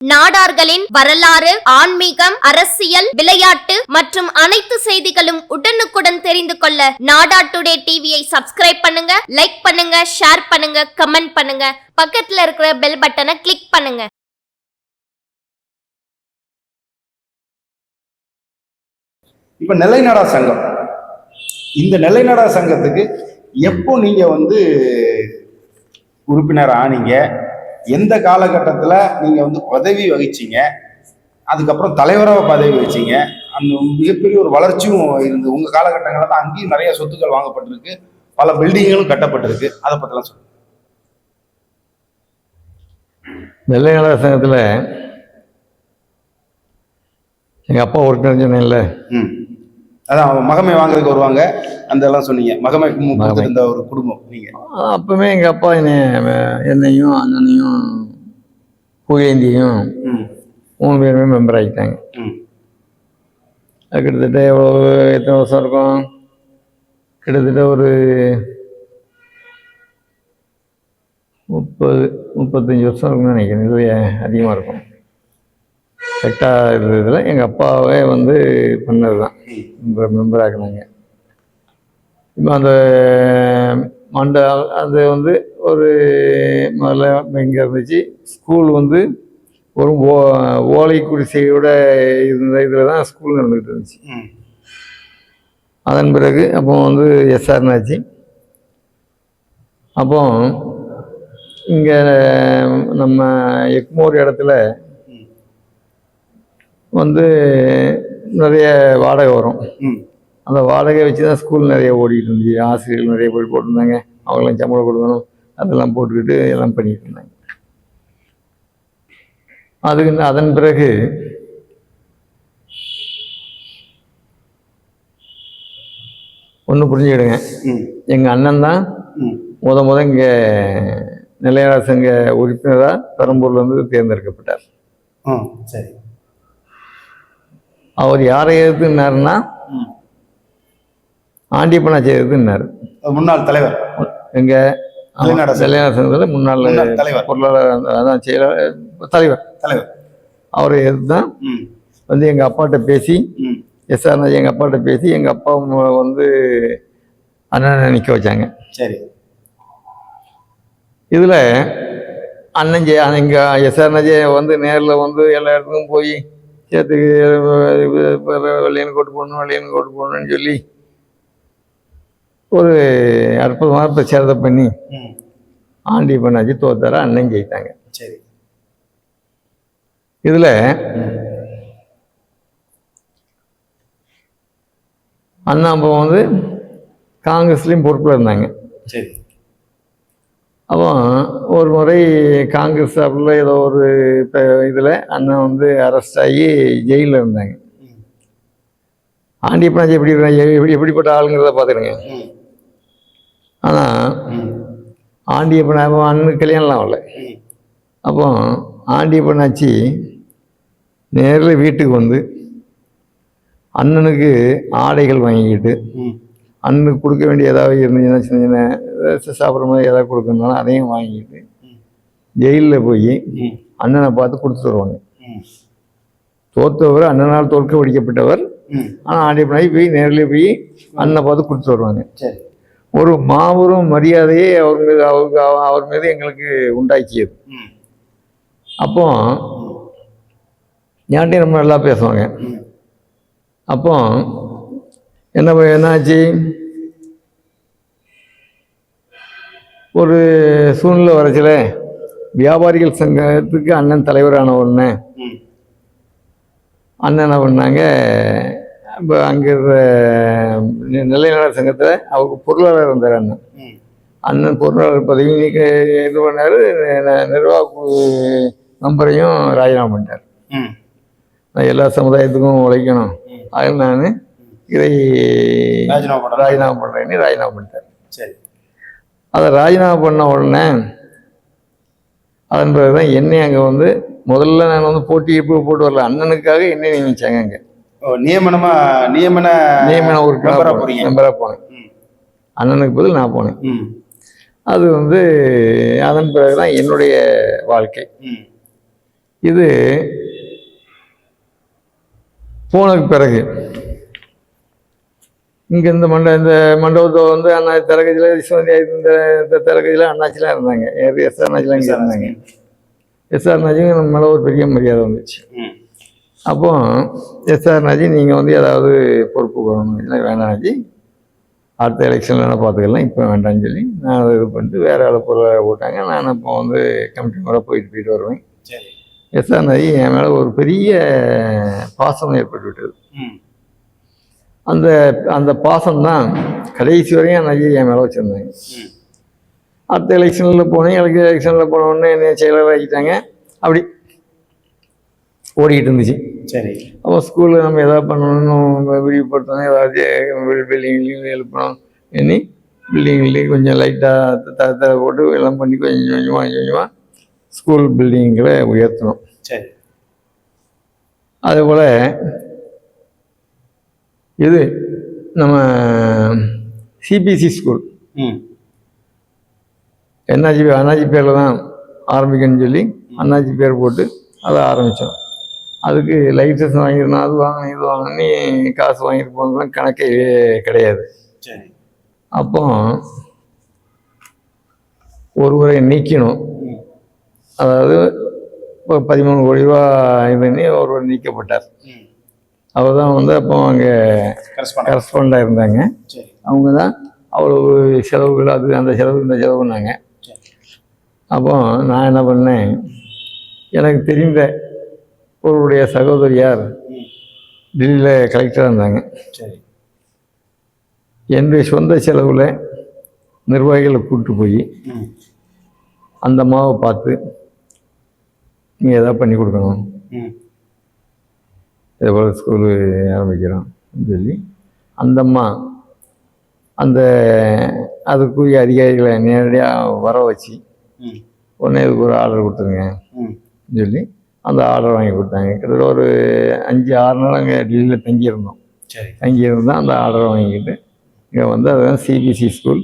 நாடார்களின் வரலாறு ஆன்மீகம் அரசியல் விளையாட்டு மற்றும் அனைத்து செய்திகளும் உடனுக்குடன் தெரிந்து கொள்ள நாடா டுடே டிவியை சப்ஸ்கிரைப் பண்ணுங்க லைக் பண்ணுங்க ஷேர் பண்ணுங்க கமெண்ட் பண்ணுங்க. பக்கத்துல இருக்கிற பெல் பட்டனை கிளிக் பண்ணுங்க. இப்ப நிலைநாடா சங்கம். இந்த நிலைநாடா சங்கத்துக்கு எப்போ நீங்க வந்து உறுப்பினர் ஆனீங்க? எந்த காலகட்டத்தில் நீங்க வந்து பதவி வகிச்சீங்க? அதுக்கப்புறம் தலைவராக பதவி வச்சீங்க. அந்த மிகப்பெரிய ஒரு வளர்ச்சியும் இருந்து உங்க காலகட்டங்களில் தான் அங்கேயும் நிறைய சொத்துக்கள் வாங்கப்பட்டிருக்கு. பல பில்டிங்களும் கட்டப்பட்டிருக்கு. அதை பத்திலாம் சொல்லுங்க. நெல்லை நல சங்கத்தில் எங்கள் அப்பா உறுப்பினர் சொன்னேன்ல. ம். அதான் மகமை வாங்குறதுக்கு வருவாங்க. அந்த எல்லாம் சொன்னீங்க. மகமை கொடுத்திருந்த ஒரு குடும்பம் நீங்க. அப்பவுமே எங்கள் அப்பா என்னை என்னையும் அண்ணனையும் புகேந்தியும் மூணு பேருமே மெம்பர் ஆகிட்டாங்க கிட்டத்தட்ட எவ்வளோ எத்தனை வருஷம் இருக்கும்? கிட்டத்தட்ட ஒரு முப்பது முப்பத்தஞ்சு வருஷம் இருக்கும்னு நினைக்கிறேன். இது அதிகமாக இருக்கும். கரெக்டாக இருந்ததில் எங்கள் அப்பாவே வந்து பண்ணது தான் மெம்பர் மெம்பர் ஆக்குனாங்க. இப்போ அந்த மண்ட அது வந்து ஒரு முதல்ல இங்கே இருந்துச்சு. ஸ்கூல் வந்து ஒரு ஓ ஓலை குடிசையோட இருந்த இதில் தான் ஸ்கூல் நடந்துக்கிட்டு இருந்துச்சு அதன் பிறகு அப்போ வந்து எஸ்ஆர்னாச்சு அப்போ இங்கே நம்ம எக்மோர் இடத்துல வந்து நிறைய வாடகை வரும். அந்த வாடகை வச்சு தான் ஸ்கூல் நிறைய ஓடிட்டு இருந்துச்சு. ஆசிரியர்கள் நிறைய பேர் போட்டிருந்தாங்க. அவங்களாம் சம்பளம் கொடுக்கணும். அதெல்லாம் போட்டுக்கிட்டு எல்லாம் பண்ணிட்டு இருந்தாங்க. அதுக்கு அதன் பிறகு ஒன்று புரிஞ்சுக்கிடுங்க. எங்கள் அண்ணன் தான் முத முத இங்கே நிலையாள சங்க உறுப்பினராக பெரம்பூர்லேருந்து தேர்ந்தெடுக்கப்பட்டார். சரி. அவர் யாரை எதிர்த்துனாருன்னா ம். ஆண்டியப்பனாச்சி எதிர்த்துனார் முன்னாள் தலைவர். எங்க? சங்கத்தில் முன்னாள் தலைவர். பொருளாளர் அதான் செயலாளர் தலைவர். தலைவர். அவரை எதிர்த்து தான் வந்து எங்கள் அப்பாட்ட பேசி ம். எஸ்ஆர்னா எங்கள் அப்பாட்ட பேசி எங்கள் அப்பா வந்து அண்ணனை நிற்க வச்சாங்க. சரி. இதில் அண்ணன் ஜெய இங்கே எஸ்ஆர்னஜே வந்து நேரில் வந்து எல்லா இடத்துக்கும் போய் சேர்த்துக்கு வெள்ளையன் கோட்டு போடணும் வெள்ளையன் கோட்டு போடணும்னு சொல்லி ஒரு அற்புதமான பிரச்சாரத்தை பண்ணி ஆண்டி பண்ணாச்சு தோத்தார அண்ணன் ஜெயித்தாங்க. சரி. இதில் அண்ணா அப்போ வந்து காங்கிரஸ்லேயும் பொறுப்பில் இருந்தாங்க. சரி. அப்போ ஒரு முறை காங்கிரஸ் சார்பில் ஏதோ ஒரு இதில் அண்ணன் வந்து அரெஸ்ட் ஆகி ஜெயிலில் இருந்தாங்க. ஆண்டியப்பனாச்சி எப்படி எப்படி எப்படிப்பட்ட ஆளுங்கிறத பார்த்துடுங்க ஆனால் ஆண்டியப்பன் அப்போ அண்ணனுக்கு கல்யாணம்லாம் ஆகல. அப்போ ஆண்டியப்பனாச்சி நேரில் வீட்டுக்கு வந்து அண்ணனுக்கு ஆடைகள் வாங்கிக்கிட்டு அண்ணனுக்கு கொடுக்க வேண்டிய ஏதாவது இருந்துச்சுன்னா சின்ன சின்ன சாப்பிட்ற மாதிரி ஏதாவது கொடுக்கணும்னாலும் அதையும் வாங்கிட்டு. ஜெயிலில் போய் அண்ணனை பார்த்து கொடுத்துட்டு வருவாங்க. தோத்தவர் அண்ணனால் தோற்கடிக்கப்பட்டவர் ம். ஆனால் ஆண்டியப்பனாய் போய் நேரில் போய் அண்ணனை பார்த்து கொடுத்துட்டு வருவாங்க. ஒரு மாபெரும் மரியாதையை அவர் மீது அவருக்கு அவ- அவர் மீது எங்களுக்கு உண்டாக்கியது. அப்போ என்கிட்ட நம்ம நல்லா பேசுவாங்க. அப்போ என்ன ப- என்னாச்சு ஒரு சூழ்நிலை வரச்சில வியாபாரிகள் சங்கத்துக்கு அண்ணன் தலைவரான ம். அண்ணன் என்ன பண்ணாங்க இப்போ அங்கே இருக்கிற நி- நிலைநல சங்கத்தில் அவருக்கு பொருளாளர் இருந்தார் அண்ணன். அண்ணன் பொருளாளர் பதவி நீக்க இது பண்ணார் நிர்வாக நம்பரையும் ராஜினாமா பண்ணிட்டார். நான் எல்லா சமுதாயத்துக்கும் உழைக்கணும். ம். அது நான் இதை ராஜினாமா பண்ண ராஜினாமா பண்ணுறேன்னு ராஜினாமா பண்ணிட்டார். சரி. அதை ராஜினாமா பண்ண உடனே அதன் பிறகு தான் என்னை அங்கே வந்து முதல்ல நான் வந்து போட்டி இப்போ போட்டு வரல அண்ணனுக்காக என்னை நியமிச்சாங்க அங்கே. நியமனமா நியமன நியமன ஒரு மெம்பராக போனேன் அண்ணனுக்கு பதில் நான் போனேன். அது வந்து அதன் பிறகு தான் என்னுடைய வாழ்க்கை. இது போனதுக்கு பிறகு இங்கே இந்த மண்ட இந்த மண்டபத்தை வந்து அண்ணா திறக்கச்சியில் விஸ்வந்தி இந்த இந்த திறக்கச்சியில் அண்ணாச்சிலாம் இருந்தாங்க. எஸ் அண்ணாச்சிலாம் இங்கே இருந்தாங்க. எஸ்ஆர் அண்ணாச்சிங்க நம்ம மேலே ஒரு பெரிய மரியாதை வந்துச்சு. அப்போ எஸ்ஆர் நாஜி நீங்கள் வந்து ஏதாவது பொறுப்பு வரணும் இல்லை வேண்டாம்ஜி அடுத்த எலெக்ஷனில் வேணால் பார்த்துக்கலாம் இப்போ வேண்டாம்னு சொல்லி நான் அதை இது பண்ணிட்டு வேறு ஆளை பொருளாக போட்டாங்க. நான் இப்போ வந்து கமிட்டி முறை போயிட்டு போயிட்டு வருவேன். எஸ்ஆர் நாஜி என் மேலே ஒரு பெரிய பாசம் ஏற்பட்டு விட்டது அந்த அந்த பாசம் தான் கடைசி வரையும் நஜி என் மேலே வச்சுருந்தாங்க அடுத்த எலெக்ஷனில் போனேன் எனக்கு எலெக்ஷனில் போன உடனே என்னை செயலர் ஆக்கிட்டாங்க. அப்படி ஓடிக்கிட்டு இருந்துச்சு. சரி. அப்போ ஸ்கூலில் நம்ம எதாவது பண்ணணும் விரிவுபடுத்தணும் ஏதாவது பில்டிங்லையும் எழுப்பணும் இனி பில்டிங்லேயும் கொஞ்சம் லைட்டாக த த போட்டு எல்லாம் பண்ணி கொஞ்சம் கொஞ்சமாக கொஞ்சம் கொஞ்சமாக ஸ்கூல் பில்டிங்களை உயர்த்தணும். சரி. அதே போல் இது நம்ம சிபிஎஸ்சி ஸ்கூல் ம். என்னாச்சி அண்ணாச்சி பேரில் தான் ஆரம்பிக்கணும்னு சொல்லி அண்ணாச்சி பேர் போட்டு அதை ஆரம்பித்தோம் அதுக்கு லைசன்ஸ் வாங்கியிருந்தோம் அது வாங்கணும் இது வாங்கணும்னு காசு வாங்கிட்டு போனதுலாம் கணக்கே கிடையாது. அப்போ ஒருவரை நீக்கணும். அதாவது இப்போ பதிமூணு கோடி ரூபா இது பண்ணி ஒருவர் நீக்கப்பட்டார். அவர் தான் வந்து அப்போ அங்கே கரஸ்பாண்ட் கரஸ்பாண்டாக இருந்தாங்க. அவங்க தான் அவ்வளவு செலவுகள் அது அந்த செலவு இந்த சரி. அப்போ நான் என்ன பண்ணேன்? எனக்கு தெரிந்த ஒருவருடைய சகோதரியார் டெல்லியில் கலெக்டராக இருந்தாங்க. சரி. என்னுடைய சொந்த செலவில் நிர்வாகிகளை கூப்பிட்டு போய் அந்த அம்மாவை பார்த்து நீங்கள் எதாவது பண்ணி கொடுக்கணும். ம் இதே போல் ஸ்கூலு ஆரம்பிக்கிறோம் சொல்லி. அந்த அம்மா அந்த அதுக்குரிய அதிகாரிகளை நேரடியாக வர வச்சு உடனே இதுக்கு ஒரு ஆர்டர் கொடுத்துருங்க சொல்லி அந்த ஆர்டர் வாங்கி கொடுத்தாங்க. கிட்டத்தட்ட ஒரு அஞ்சு ஆறு நாள் அங்கே டெல்லியில் தங்கியிருந்தோம். சரி. தங்கியிருந்தால் அந்த ஆர்டரை வாங்கிக்கிட்டு இங்கே வந்து அதுதான் சிபிஎஸ்சி ஸ்கூல்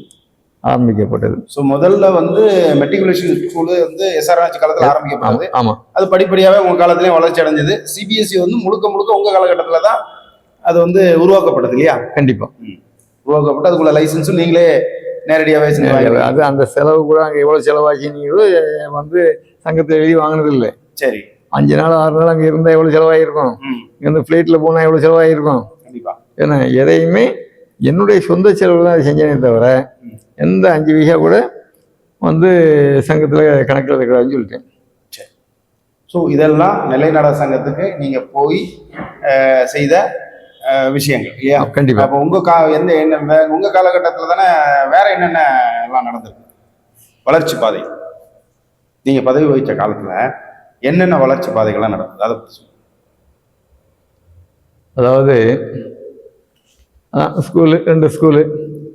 ஆரம்பிக்கப்பட்டது. ஸோ முதல்ல வந்து மெட்ரிகுலேஷன் ஸ்கூலு வந்து எஸ்ஆர்ஆச்சி காலத்தில் ஆரம்பிக்கப்பட்டது. ஆமாம் அது படிப்படியாகவே உங்கள் காலத்துலேயும் வளர்ச்சி அடைஞ்சது. சிபிஎஸ்சி வந்து முழுக்க முழுக்க உங்கள் காலகட்டத்தில் தான் அது வந்து உருவாக்கப்பட்டது இல்லையா? கண்டிப்பாக உருவாக்கப்பட்டு அதுக்குள்ள லைசன்ஸும் நீங்களே நேரடியாகவே செஞ்சு அது அந்த செலவு கூட அங்கே எவ்வளோ செலவாச்சுன்னு வந்து சங்கத்தில் எழுதி வாங்கினது இல்லை. சரி. அஞ்சு நாள் ஆறு நாள் அங்கே இருந்தால் எவ்வளோ செலவாகிருக்கும் இங்கேருந்து ஃப்ளைட்டில் போனால் எவ்வளோ செலவாகிருக்கும் ஏன்னா எதையுமே என்னுடைய சொந்த செலவு தான் செஞ்சேனே தவிர. எந்த அஞ்சு பைசா கூட வந்து சங்கத்தில் கணக்கில் வைக்கிறான்னு சொல்லிட்டேன். சரி. ஸோ இதெல்லாம் நிலைநாட சங்கத்துக்கு நீங்கள் போய் செய்த விஷயங்கள் இல்லையா? கண்டிப்பாக அப்போ உங்க கா எந்த என்ன வே- உங்க காலகட்டத்தில் தானே வேற என்னென்ன எல்லாம் நடந்திருக்கு? வளர்ச்சி பாதை. நீங்க பதவி வகிச்ச காலத்துல என்னென்ன வளர்ச்சி பாதைகள்லாம் நடந்தது? அதை சொல்லுங்க. அதாவது ஸ்கூலு ரெண்டு ஸ்கூலு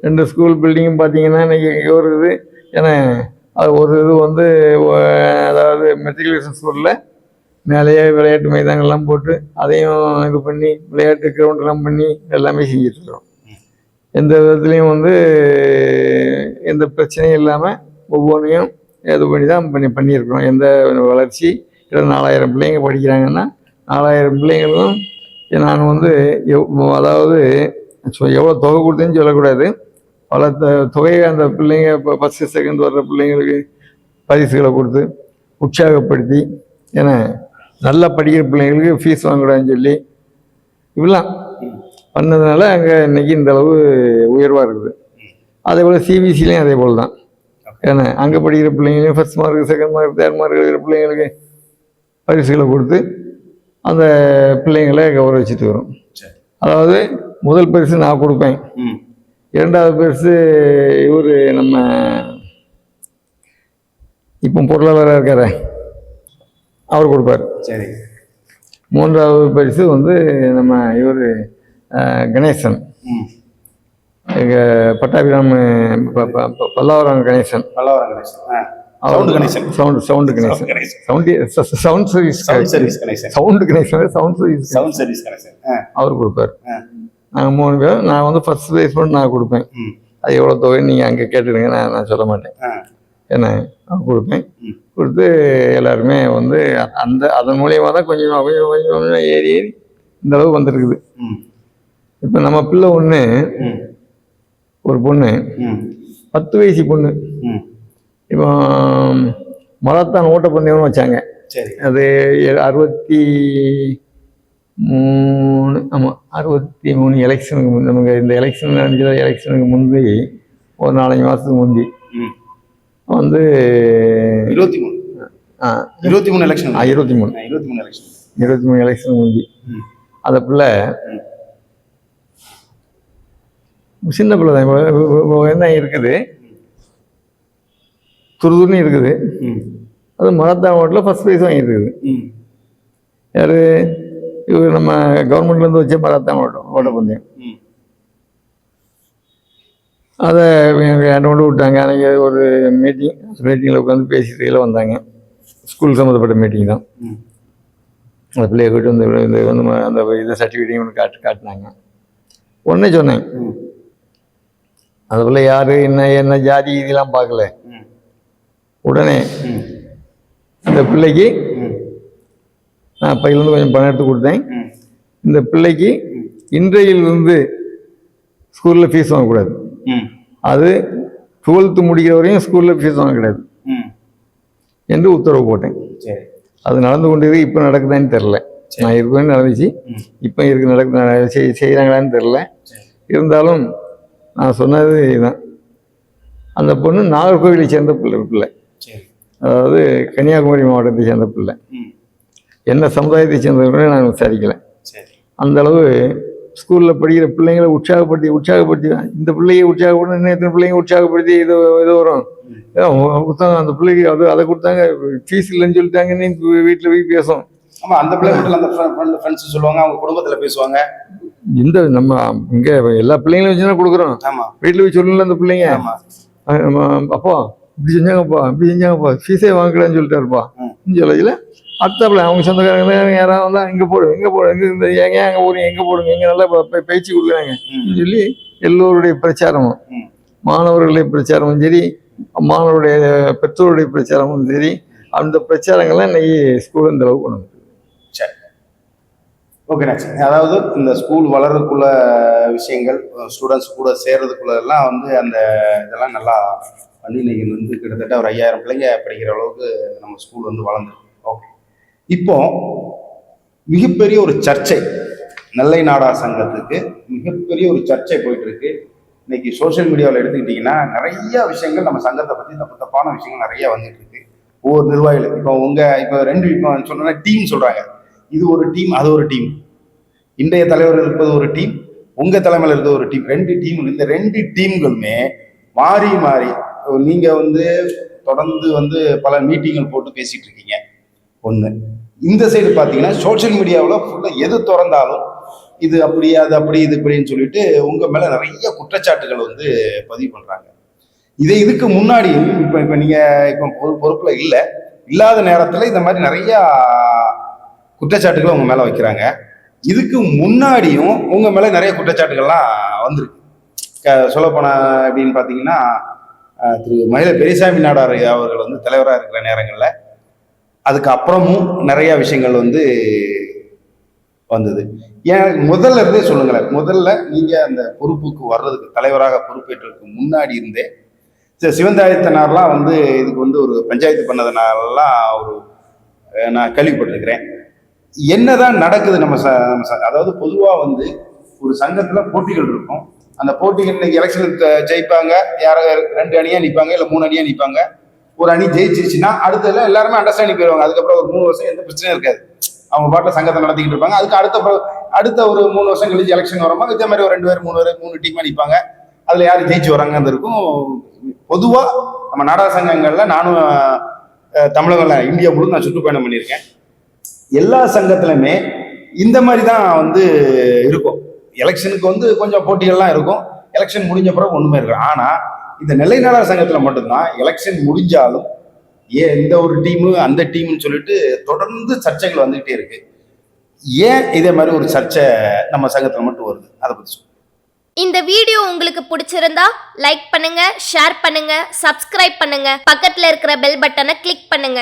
ரெண்டு ஸ்கூல் பில்டிங்கும் பார்த்தீங்கன்னா இன்றைக்கி ஒரு இது. ஏன்னா அது ஒரு இது வந்து அதாவது மெட்ரிகுலேஷன் ஸ்கூலில் மேலேயே விளையாட்டு மைதானங்கள்லாம் போட்டு அதையும் இது பண்ணி விளையாட்டு கிரவுண்டெல்லாம் பண்ணி எல்லாமே செஞ்சிட்ருக்கோம் எந்த விதத்துலேயும் வந்து எந்த பிரச்சனையும் இல்லாமல் ஒவ்வொன்றையும் இது பண்ணி தான் பண்ணி பண்ணியிருக்கிறோம். எந்த வளர்ச்சி இல்லை நாலாயிரம் பிள்ளைங்க படிக்கிறாங்கன்னா நாலாயிரம் பிள்ளைங்களும் நான் வந்து எவ் அதாவது எவ்வளோ தொகை கொடுத்தேன்னு சொல்லக்கூடாது. பல த தொகையை அந்த பிள்ளைங்க இப்போ ஃபஸ்ட்டு செகண்ட் வர்ற பிள்ளைங்களுக்கு பரிசுகளை கொடுத்து உற்சாகப்படுத்தி ஏன்னா நல்லா படிக்கிற பிள்ளைங்களுக்கு ஃபீஸ் வாங்கக்கூடாதுன்னு சொல்லி இப்படிலாம் பண்ணதுனால அங்கே இன்னைக்கு இந்த அளவு உயர்வாக இருக்குது. அதே போல் சிபிசிலையும் அதே போல் தான். ஏன்னா அங்கே படிக்கிற பிள்ளைங்களையும் first mark second mark third mark எடுக்கிற பிள்ளைங்களுக்கு பரிசுகளை கொடுத்து அந்த பிள்ளைங்களை கௌரவிச்சுட்டு வரும். அதாவது முதல் பரிசு நான் கொடுப்பேன். இரண்டாவது பரிசு இவர் நம்ம இப்போ பொருளாளராக இருக்கார. அவர் கொடுப்பார். சரி. மூன்றாவது பரிசு வந்து நம்ம இவர் கணேசன். எங்கள் Pattabiram Pallavaram Ganesan. Pallavaram Ganesan. Sound Ganesan. Sound sound Ganesan. Sound sound service sound service Ganesan. Sound Ganesan sound service sound service Ganesan. அவர் கொடுப்பார். நாங்கள் மூணு பேர் நான் வந்து ஃபர்ஸ்ட் ப்ரைஸ் மட்டும் நான் கொடுப்பேன். அது எவ்வளோ தொகை நீங்கள் அங்கே கேட்டுடுங்க நான் நான் சொல்ல மாட்டேன். என்ன? நான் கொடுப்பேன். கொடுத்து எல்லாருமே வந்து அந்த அதன் மூலியமாக தான் கொஞ்சம் கொஞ்சம் கொஞ்சம் கொஞ்சம் ஏறி ஏறி இந்த அளவுக்கு வந்திருக்குது. இப்போ நம்ம பிள்ளை ஒன்று ஒரு பொண்ணு பத்து வயசு பொண்ணு. இப்போ மரத்தான் ஓட்டப்பந்தயம்னு வச்சாங்க. சரி. அது அறுபத்தி மூணு ஆமாம் அறுபத்தி மூணு எலெக்ஷனுக்கு நமக்கு இந்த எலெக்ஷன் நடந்துச்சு எலெக்ஷனுக்கு முந்தி ஒரு நாலஞ்சு மாதத்துக்கு முந்தி வந்து இருபத்தி மூணு. ஆ, இருபத்தி மூணு எலெக்ஷன் ஆ, இருபத்தி மூணு. இருபத்தி மூணு எலெக்ஷன் இருபத்தி மூணு எலெக்ஷன் முந்தி. அந்த பிள்ளை. சின்ன பிள்ளை தான் என்ன இருக்குது? துருதுருன்னு இருக்குது. அது மரத்தான் ஓட்டில் ஃபஸ்ட் ப்ரைஸ் வாங்கியிருக்குது யார்? நம்ம கவர்மெண்ட்லேருந்து வச்ச மரத்தான் ஓட்டம் ஓட்டப்பந்தயம் அதை என்கிட்ட கொண்டு விட்டாங்க. அன்றைக்கி ஒரு மீட்டிங் மீட்டிங்கில் உட்காந்து பேசிட்டு கீழே வந்தாங்க. ஸ்கூல் சம்மந்தப்பட்ட மீட்டிங் தான். அந்த பிள்ளைய கூட்டு வந்து இந்த வந்து அந்த இதை சர்டிஃபிகேட்டையும் ஒன்று காட்டு காட்டினாங்க. உடனே சொன்னேன். அந்த பிள்ளை யார் என்ன என்ன ஜாதி இதெல்லாம் பார்க்கல. உடனே அந்த பிள்ளைக்கு பையிலேருந்து கொஞ்சம் பணம் எடுத்து கொடுத்தேன். இந்த பிள்ளைக்கு இன்றையிலிருந்து ஸ்கூலில் ஃபீஸ் வாங்கக்கூடாது. அது டுவெல்த்து முடிக்கிற வரையும் ஸ்கூலில் ஃபீஸ் வாங்கக்கூடாது. என்று உத்தரவு போட்டேன். அது நடந்து கொண்டு இருக்கு இப்போ நடக்குதான்னு தெரில நான் இருக்குன்னு நடந்துச்சு. இப்போ இருக்கு நடக்கு செய்- செய்கிறாங்களான்னு தெரில இருந்தாலும் நான் சொன்னது இதுதான். அந்த பொண்ணு நாகர்கோவிலை சேர்ந்த பிள்ளை பிள்ளை. அதாவது கன்னியாகுமரி மாவட்டத்தை சேர்ந்த பிள்ளை. என்ன சமுதாயத்தை சேர்ந்தவர்களே நான் விசாரிக்கல. சரி. அந்த அளவு ஸ்கூலில் படிக்கிற பிள்ளைங்களை உற்சாகப்படுத்தி உற்சாகப்படுத்தி இந்த பிள்ளையை உற்சாகப்படுத்தி இன்னும் எத்தனை பிள்ளைங்க உற்சாகப்படுத்தி இது இது வரும். புத்தகம் அந்த பிள்ளைக்கு அது அதை கொடுத்தாங்க. ஃபீஸ் இல்லைன்னு சொல்லிட்டாங்கன்னு வீட்டில் போய் பேசும் ஆமா அந்த பிள்ளை வீட்டில் அந்த ஃப்ரெண்ட்ஸ் சொல்லுவாங்க அவங்க குடும்பத்துல பேசுவாங்க. இந்த நம்ம இங்கே எல்லா பிள்ளைங்களும் வச்சு தான் கொடுக்குறோம். ஆமா. வீட்டில் போய் சொல்லல அந்த பிள்ளைங்க. அப்பா இப்படி செஞ்சாங்கப்பா இப்படி செஞ்சாங்கப்பா ஃபீஸே வாங்கலான்னு சொல்லிட்டாருப்பா. சொல்லல அடுத்தாப்புல அவங்க சொந்தக்காரங்க யாராவது வந்தா இங்கே போடு இங்கே போடு இங்கே இந்த ஏங்க அங்கே போடுங்க எங்கே போடுங்க இங்கே நல்லா பயிற்சி கொடுக்குறாங்க. சொல்லி எல்லோருடைய பிரச்சாரமும் மாணவர்களுடைய பிரச்சாரமும் சரி மாணவருடைய பெற்றோருடைய பிரச்சாரமும் சரி அந்த பிரச்சாரங்கள்லாம் இன்னைக்கு ஸ்கூல் இந்த அளவுக்கு கொண்டு. சரி. ஓகே நெக்ஸ்ட் அதாவது இந்த ஸ்கூல் வளர்றதுக்குள்ள விஷயங்கள் ஸ்டூடெண்ட்ஸ் கூட சேர்றதுக்குள்ள எல்லாம் வந்து அந்த இதெல்லாம் நல்லா பண்ணி இன்னைக்கு வந்து கிட்டத்தட்ட ஒரு ஐயாயிரம் பிள்ளைங்க படிக்கிற அளவுக்கு நம்ம ஸ்கூல் வந்து வளர்ந்துருக்கு. இப்போ மிகப்பெரிய ஒரு சர்ச்சை நெல்லை நாடா சங்கத்துக்கு மிகப்பெரிய ஒரு சர்ச்சை போயிட்டு இருக்கு இன்னைக்கு சோஷியல் மீடியாவில் எடுத்துக்கிட்டிங்கன்னா நிறைய விஷயங்கள் நம்ம சங்கத்தை பற்றி தப்பு தப்பான விஷயங்கள் நிறைய வந்துட்டு இருக்கு ஒவ்வொரு நிர்வாகிகள் இப்போ உங்க இப்போ ரெண்டு இப்போ சொன்னா டீம் சொல்றாங்க. இது ஒரு டீம் அது ஒரு டீம் இன்றைய தலைவர் இருப்பது ஒரு டீம் உங்க தலைமையில் இருந்த ஒரு டீம் ரெண்டு டீம் இந்த ரெண்டு டீம்களுமே மாறி மாறி நீங்க வந்து தொடர்ந்து வந்து பல மீட்டிங்கள் போட்டு பேசிட்டு இருக்கீங்க ஒன்று இந்த சைடு பார்த்தீங்கன்னா சோஷியல் மீடியாவில் ஃபுல்லாக எது திறந்தாலும் இது அப்படி அது அப்படி இது இப்படின்னு சொல்லிட்டு உங்கள் மேலே நிறைய குற்றச்சாட்டுகள் வந்து பதிவு பண்ணுறாங்க இதை இதுக்கு முன்னாடி இப்போ இப்போ நீங்கள் இப்போ பொறு பொறுப்பில் இல்லை. இல்லாத நேரத்தில் இந்த மாதிரி நிறையா குற்றச்சாட்டுகளை உங்கள் மேலே வைக்கிறாங்க. இதுக்கு முன்னாடியும் உங்கள் மேலே நிறைய குற்றச்சாட்டுகள்லாம் வந்திருக்கு. சொல்ல அப்படின்னு பார்த்தீங்கன்னா திரு மயில பெரியசாமி நாடார் அவர்கள் வந்து தலைவராக இருக்கிற நேரங்களில் அதுக்கு அப்புறமும் விஷயங்கள் வந்து வந்தது. ஏன் முதல்ல இருந்தே சொல்லுங்களேன். முதல்ல நீங்கள் அந்த பொறுப்புக்கு வர்றதுக்கு தலைவராக பொறுப்பேற்றதுக்கு முன்னாடி இருந்தே சி- சிவந்தாயத்தனார்லாம் வந்து இதுக்கு வந்து ஒரு பஞ்சாயத்து பண்ணதுனாலலாம் ஒரு நான் கேள்விப்பட்டிருக்கிறேன். என்னதான் நடக்குது நம்ம ச நம்ம ச- அதாவது பொதுவாக வந்து ஒரு சங்கத்தில் போட்டிகள் இருக்கும். அந்த போட்டிகள் இன்னைக்கு எலெக்ஷன் ஜெயிப்பாங்க யாரோ ரெண்டு அணியாக நிற்பாங்க இல்லை மூணு அணியாக நிற்பாங்க ஒரு அணி ஜெயிச்சிருச்சுன்னா அடுத்ததுல எல்லாருமே அண்டர்ஸ்டாண்டிங் போயிருவாங்க. அதுக்கப்புறம் ஒரு மூணு வருஷம் எந்த பிரச்சனையும் இருக்காது. அவங்க பாட்டில் சங்கத்தை நடத்திக்கிட்டு இருப்பாங்க. அதுக்கு அடுத்த அடுத்த ஒரு மூணு வருஷம் கழிச்சு எலெக்ஷன் வரும்போது இதே மாதிரி ஒரு ரெண்டு பேர் மூணு பேர் மூணு டீம் நிற்பாங்க அதில் யார் ஜெயிச்சு வராங்கன்னு இருக்கும். பொதுவாக நம்ம நாடக சங்கங்களில் நானும் அஹ், தமிழகம்ல இந்தியா முழு நான் சுற்றுப்பயணம் பண்ணியிருக்கேன். எல்லா சங்கத்திலுமே இந்த மாதிரி தான் வந்து இருக்கும். எலெக்ஷனுக்கு வந்து கொஞ்சம் போட்டிகள்லாம் இருக்கும். எலெக்ஷன் முடிஞ்ச பிறகு ஒன்றுமே இருக்கும் ஆனால் இந்த நிலைநாளர் சங்கத்தில் மட்டும்தான் எலெக்ஷன் முடிஞ்சாலும் ஏன் இந்த ஒரு டீமு அந்த டீம்னு சொல்லிட்டு தொடர்ந்து சர்ச்சைகள் வந்துகிட்டே இருக்கு. ஏன் இதே மாதிரி ஒரு சர்ச்சை நம்ம சங்கத்தில் மட்டும் வருது? அதை பற்றி சொல்லுங்க. இந்த வீடியோ உங்களுக்கு பிடிச்சிருந்தா லைக் பண்ணுங்க ஷேர் பண்ணுங்க சப்ஸ்கிரைப் பண்ணுங்க. பக்கத்துல இருக்கிற பெல் பட்டனை கிளிக் பண்ணுங்க.